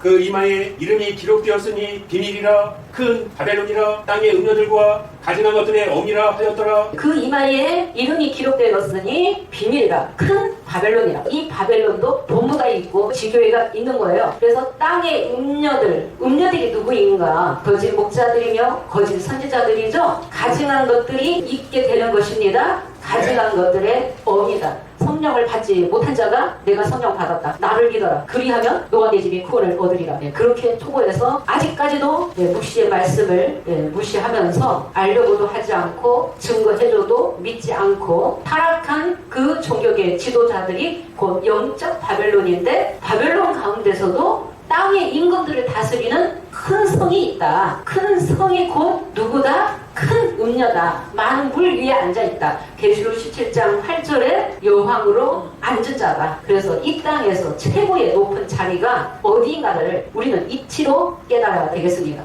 그 이마에 이름이 기록되었으니 비밀이라 큰 바벨론이라 땅의 음녀들과 가증한 것들의 어미라 하였더라. 그 이마에 이름이 기록되었으니 비밀이라 큰 바벨론이라. 이 바벨론도 본부가 있고 지교회가 있는 거예요. 그래서 땅의 음녀들 음녀들이 누구인가? 거짓 목자들이며 거짓 선지자들이죠? 가증한 것들이 있게 되는 것입니다. 가증한 것들의 어미다 성령을 받지 못한 자가 내가 성령 받았다. 나를 믿어라. 그리하면 너와 내 집이 구원을 얻으리라. 예, 그렇게 토고해서 아직까지도 예, 묵시의 말씀을 예, 무시하면서 알려고도 하지 않고 증거해줘도 믿지 않고 타락한 그 종교계 지도자들이 곧 영적 바벨론인데 바벨론 가운데서도 땅의 임금들을 다스리는 큰 성이 있다. 큰 성이 곧 누구다? 큰 음녀다. 많은 물 위에 앉아 있다. 계시록 17장 8절에 여 왕으로 앉은 자다. 그래서 이 땅에서 최고의 높은 자리가 어디인가를 우리는 이치로 깨달아야 되겠습니다.